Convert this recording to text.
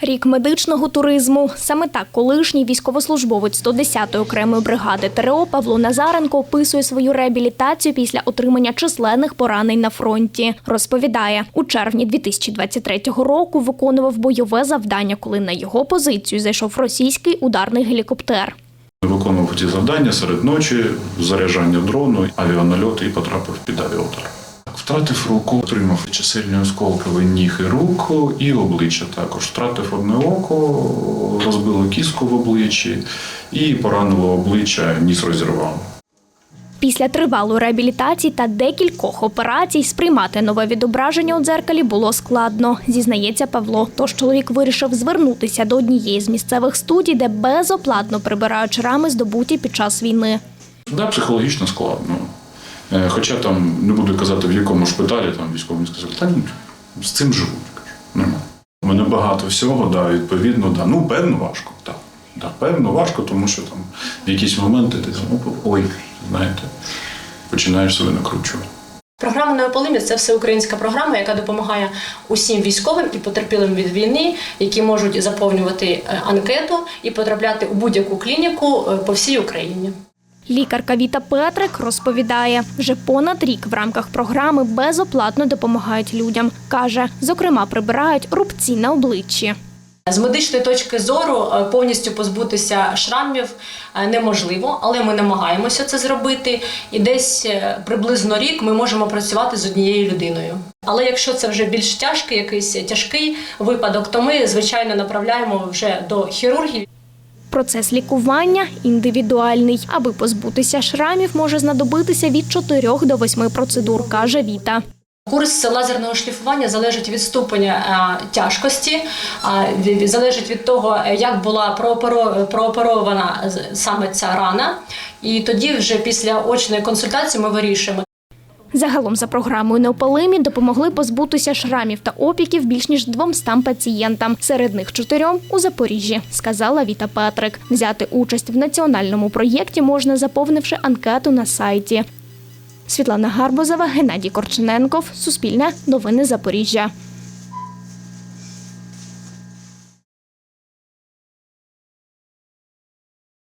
Рік медичного туризму. Саме так колишній військовослужбовець 110-ї окремої бригади ТРО Павло Назаренко описує свою реабілітацію після отримання численних поранень на фронті. Розповідає, у червні 2023 року виконував бойове завдання, коли на його позицію зайшов російський ударний гелікоптер. Виконував ті завдання серед ночі, заряджання дрону, авіанальот і потрапив під авіаудар. Втратив руку, отримав чисельні осколки в ніг і руку, і обличчя також. Втратив одне око, розбило кістку в обличчі і поранило обличчя, ніс розірвало. Після тривалої реабілітації та декількох операцій сприймати нове відображення у дзеркалі було складно, зізнається Павло. Тож чоловік вирішив звернутися до однієї з місцевих студій, де безоплатно прибирають шрами, здобуті під час війни. Да, психологічно складно. Е, Хоча там не буду казати, в якому шпиталі там військові сказали, та ні, з цим живуть. Кажу, нормально. У мене багато всього, да, відповідно, да. Ну, певно, важко, так. Да, певно, важко, тому що там в якісь моменти ти там, «Оп, ой, знаєте, починаєш себе накручувати. Програма «Неополимі» – це всеукраїнська програма, яка допомагає усім військовим і потерпілим від війни, які можуть заповнювати е, анкету і потрапляти у будь-яку клініку е, по всій Україні. Лікарка Віта Петрик розповідає, вже понад рік в рамках програми безоплатно допомагають людям. Каже, зокрема, прибирають рубці на обличчі. З медичної точки зору е, повністю позбутися шрамів е, неможливо, але ми намагаємося це зробити. І десь е, приблизно рік ми можемо працювати з однією людиною. Але якщо це вже більш тяжкий, якийсь тяжкий випадок, то ми звичайно направляємо вже до хірургів. Процес лікування індивідуальний. Аби позбутися шрамів, може знадобитися від 4 до 8 процедур, каже Віта. Курс лазерного шліфування залежить від ступеня тяжкості, залежить від того, е, як була прооперована саме ця рана. І тоді, вже після очної консультації, ми вирішуємо, Загалом за програмою «Неопалимі» допомогли позбутися шрамів та опіків більш ніж 200 пацієнтам. Серед них чотирьом у Запоріжжі, сказала Віта Петрик. Взяти участь в національному проєкті можна, заповнивши анкету на сайті. Світлана Гарбузова, Геннадій Корчененков, Суспільне, Новини Запоріжжя.